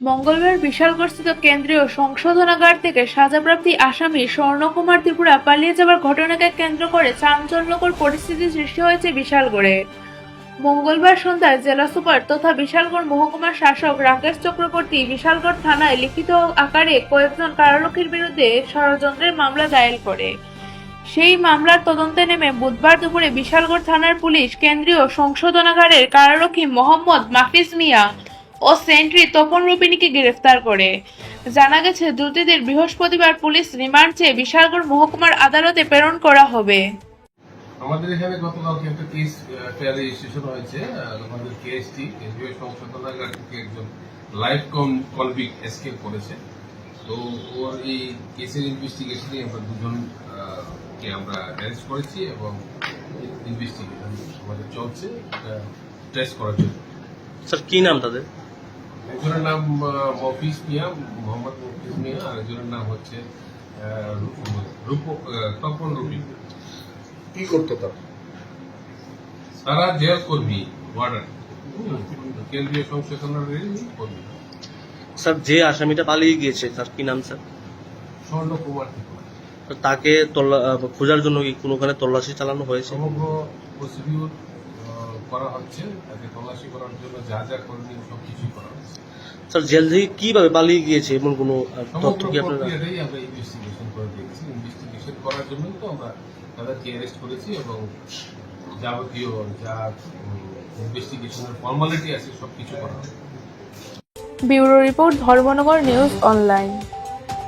মঙ্গলবার বিশালগড়স্থিত কেন্দ্রীয় সংশোধনাগার থেকে সাজাপ্রাপ্তি আসামি স্বর্ণকুমার ত্রিপুরা পালিয়ে যাওয়ার ঘটনাকে কেন্দ্র করে চাঞ্চল্যকর পরিস্থিতি সৃষ্টি হয়েছে বিশালগড়ে। মঙ্গলবার সন্ধ্যায় জেলা সুপার তথা বিশালগড় মহকুমার শাসক রাকেশ চক্রবর্তী বিশালগড় থানায় লিখিত আকারে কয়েকজন কারারক্ষীর বিরুদ্ধে ষড়যন্ত্রের মামলা দায়ের করে। সেই মামলার তদন্তে নেমে বুধবার দুপুরে বিশালগড় থানার পুলিশ কেন্দ্রীয় সংশোধনাগারের কারারক্ষী মোহাম্মদ মাফিজ মিয়া ও সেন্ট্রি তপন রুবিনীকে গ্রেফতার করে। জানা গেছে দ্রুতীদের বৃহস্পতিবার পুলিশ রিমান্ড চেয়ে বিশালগড় মহকুমার আদালতে প্রেরণ করা হবে। আমাদের এখানে গতকালকে একটা কেস ফেয়ার রেজিস্ট্রেশন হয়েছে। আমাদের কেএসটি কেন্দ্রীয় সংশোধনাগার থেকে একজন লাইফ কনভিক্ট এসকেপ করেছে। তো ওর এই কেসের ইনভেস্টিগেশনে আমরা দুজন আহ, কে আমরা অ্যারেস্ট করেছি এবং ইনভেস্টিগেশন আমাদের চলছে টেস্ট করার জন্য। স্যার কি নাম তাদের? একজনের নাম মফিজ মিয়া মোহাম্মদ মফিজ মিয়া আর একজনের নাম হচ্ছে রূপ তপন রুবি। কি করতো তারা? তারা জেল কর্মী ওয়ার্ডার। কেন্দ্রীয় সংশোধনের কর্মী। স্যার যে আসামিটা পালিয়ে গিয়েছে তার কি নাম স্যার? স্বর্ণ কুমার তাকে তল্লা- খোঁজার জন্য কি কোনোখানে তল্লাশি চালানো হয়েছে? সমগ্র করা হচ্ছে তাকে তল্লাশি করার জন্য যা যা করণীয় সব কিছুই করা হচ্ছে। স্যার জেল থেকে কীভাবে পালিয়ে গিয়েছে? এমন কোনো তথ্য কি আপনারা আমরা ইনভেস্টিগেশন করে দেখছি। ইনভেস্টিগেশন করার জন্যই তো আমরা তাদেরকে অ্যারেস্ট করেছি এবং যাবতীয় যা ইনভেস্টিগেশনের ফর্মালিটি আছে সব কিছু করা bureau report Dharmanagar news online.